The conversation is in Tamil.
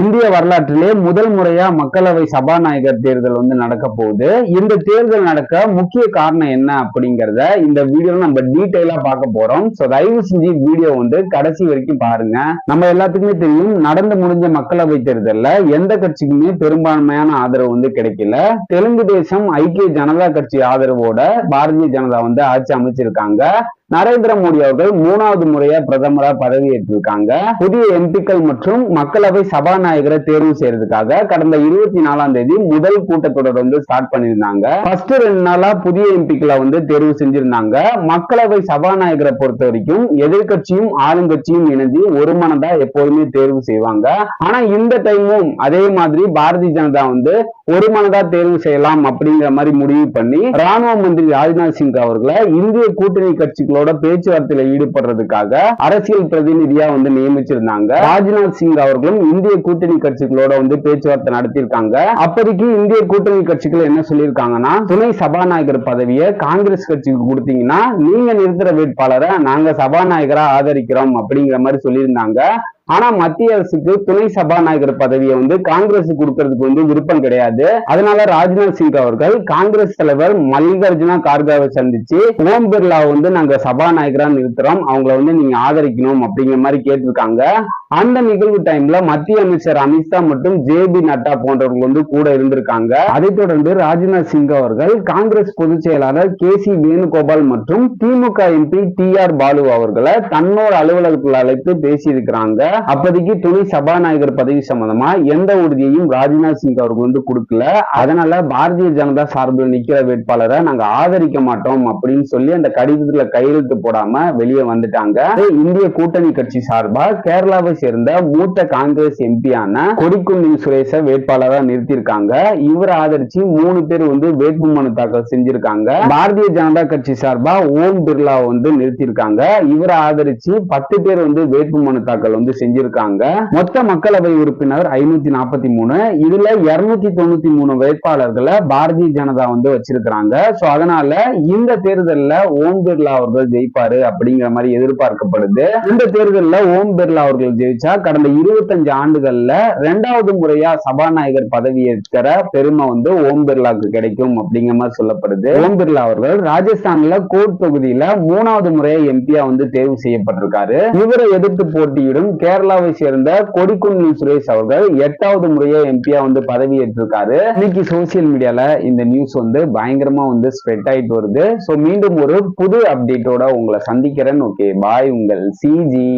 இந்திய வரலாற்றிலே முதல் முறையா மக்களவை சபாநாயகர் தேர்தல் வந்து நடக்க போகுது. இந்த தேர்தல் நடக்க முக்கிய காரணம் என்ன அப்படிங்கிறத இந்த வீடியோல நம்ம டீட்டெயிலா பார்க்க போறோம். சோ தயவு செஞ்சு வீடியோ வந்து கடைசி வரைக்கும் பாருங்க. நம்ம எல்லாத்துக்குமே தெரியும் நடந்து முடிஞ்ச மக்களவை தேர்தல்ல எந்த கட்சிக்குமே பெரும்பான்மையான ஆதரவு வந்து கிடைக்கல. தெலுங்கு தேசம் ஐக்கிய ஜனதா கட்சி ஆதரவோட பாரதிய ஜனதா வந்து ஆட்சி அமைச்சிருக்காங்க. நரேந்திர மோடி அவர்கள் மூணாவது முறையா பிரதமரா பதவியேற்றிருக்காங்க. புதிய எம்பிக்கள் மற்றும் மக்களவை சபாநாயகரை தேர்வு செய்யறதுக்காக கடந்த இருபத்தி நாலாம் தேதி முதல் கூட்டத்தொடர் வந்து ஸ்டார்ட் பண்ணியிருந்தாங்க. ஃபர்ஸ்ட் ரெண்டு நாளா புதிய எம்பிக்களை வந்து தேர்வு செஞ்சிருந்தாங்க. மக்களவை சபாநாயகரை பொறுத்த வரைக்கும் எதிர்கட்சியும் ஆளுங்கட்சியும் இணைஞ்சு ஒரு மனதா எப்போதுமே தேர்வு செய்வாங்க. ஆனா இந்த டைமும் அதே மாதிரி பாரதிய ஜனதா வந்து ஒரு மனதா தேர்வு செய்யலாம் அப்படிங்கிற மாதிரி முடிவு பண்ணி ராணுவ மந்திரி ராஜ்நாத் சிங் அவர்களை இந்திய கூட்டணி கட்சிகளோட பேச்சுவார்த்தையில ஈடுபடுறதுக்காக அரசியல் பிரதிநிதியா வந்து நியமிச்சிருந்தாங்க. ராஜ்நாத் சிங் அவர்களும் இந்திய கூட்டணி கட்சிகளோட வந்து பேச்சுவார்த்தை நடத்தியிருக்காங்க. அப்போதைக்கு இந்திய கூட்டணி கட்சிகள் என்ன சொல்லியிருக்காங்கன்னா துணை சபாநாயகர் பதவியை காங்கிரஸ் கட்சிக்கு கொடுத்தீங்கன்னா நீங்க நிறுத்துற வேட்பாளரை நாங்க சபாநாயகரா ஆதரிக்கிறோம் அப்படிங்கிற மாதிரி சொல்லியிருந்தாங்க. ஆனா மத்திய அரசுக்கு துணை சபாநாயகர் பதவியை வந்து காங்கிரஸ் கொடுக்கறதுக்கு வந்து விருப்பம் கிடையாது. அதனால ராஜ்நாத் சிங் அவர்கள் காங்கிரஸ் தலைவர் மல்லிகார்ஜுனா கார்காவை சந்திச்சு ஓம் பிர்லா வந்து நாங்க சபாநாயகரா நிறுத்துறோம். அவங்கள வந்து நீங்க ஆதரிக்கணும் அப்படிங்கிற மாதிரி கேட்டிருக்காங்க. அந்த நிகழ்வு டைம்ல மத்திய அமைச்சர் அமித்ஷா மற்றும் ஜே பி நட்டா போன்றவர்கள் வந்து கூட இருந்திருக்காங்க. அதைத் தொடர்ந்து ராஜ்நாத் சிங் அவர்கள் காங்கிரஸ் பொதுச் செயலாளர் கே சி வேணுகோபால் மற்றும் DMK MP T R Balu அவர்களை தன்னோட அலுவலகத்தில் அழைத்து பேசியிருக்கிறாங்க. அப்போதைக்கு துணை சபாநாயகர் பதவி சம்பந்தமா எந்த உறுதியையும் ராஜ்நாத் சிங் அவருக்கு வந்து கொடுக்கல. அதனால பாரதிய ஜனதா சார்பில் நிக்கிற வேட்பாளரை நாங்க ஆதரிக்க மாட்டோம் அப்படின்னு சொல்லி அந்த கடிதத்துல கையெழுத்து போடாம வெளியே வந்துட்டாங்க. இந்திய கூட்டணி கட்சி சார்பா கேரளாவை சேர்ந்த மூத்த காங்கிரஸ் எம்பியான கொடிக்குன்னில் சுரேஷ வேட்பாளரா நிறுத்தியிருக்காங்க. இவரை ஆதரிச்சு மூணு பேர் வந்து வேட்பு மனு தாக்கல் செஞ்சிருக்காங்க. பாரதிய ஜனதா கட்சி சார்பா ஓம் பிர்லா வந்து நிறுத்தியிருக்காங்க. இவரை ஆதரிச்சு பத்து பேர் வந்து வேட்பு மனு தாக்கல் வந்து செஞ்சிருக்காங்க. மொத்த மக்களவை உறுப்பினர் ஐநூத்தி நாற்பத்தி மூணு. இதுல இருநூத்தி தொண்ணூத்தி மூணு வேட்பாளர்களை பாரதிய ஜனதா வந்து வச்சிருக்கிறாங்க. சோ அதனால இந்த தேர்தல்ல ஓம் பிர்லா அவர்கள் ஜெயிப்பாரு அப்படிங்கிற மாதிரி எதிர்பார்க்கப்படுது. இந்த தேர்தல்ல ஓம் பிர்லா அவர்கள் ஜெயிச்சா கடந்த இருபத்தஞ்சு ஆண்டுகள்ல ரெண்டாவது முறையா சபாநாயகர் பதவியேற்கிற பெருமை வந்து ஓம் பிர்லாக்கு கிடைக்கும் அப்படிங்கிற மாதிரி சொல்லப்படுது. ஓம் பிர்லா அவர்கள் ராஜஸ்தான்ல கோட் தொகுதியில மூணாவது முறையா எம்பியா வந்து தேர்வு செய்யப்பட்டிருக்காரு. இவரை எதிர்த்து போட்டியிடும் கேரளாவை சேர்ந்த கொடிக்குன்னில் சுரேஷ் அவர்கள் எட்டாவது முறையா எம்பியா வந்து பதவி ஏற்றிருக்காரு இன்னைக்கு சோசியல் மீடியால இந்த நியூஸ் வந்து பயங்கரமா வந்து ஸ்ப்ரெட் ஆயிட்டு வருது. சோ மீண்டும் ஒரு புது அப்டேட்டோட உங்களை சந்திக்கிறேன். ஓகே பாய் உங்கள் சிஜி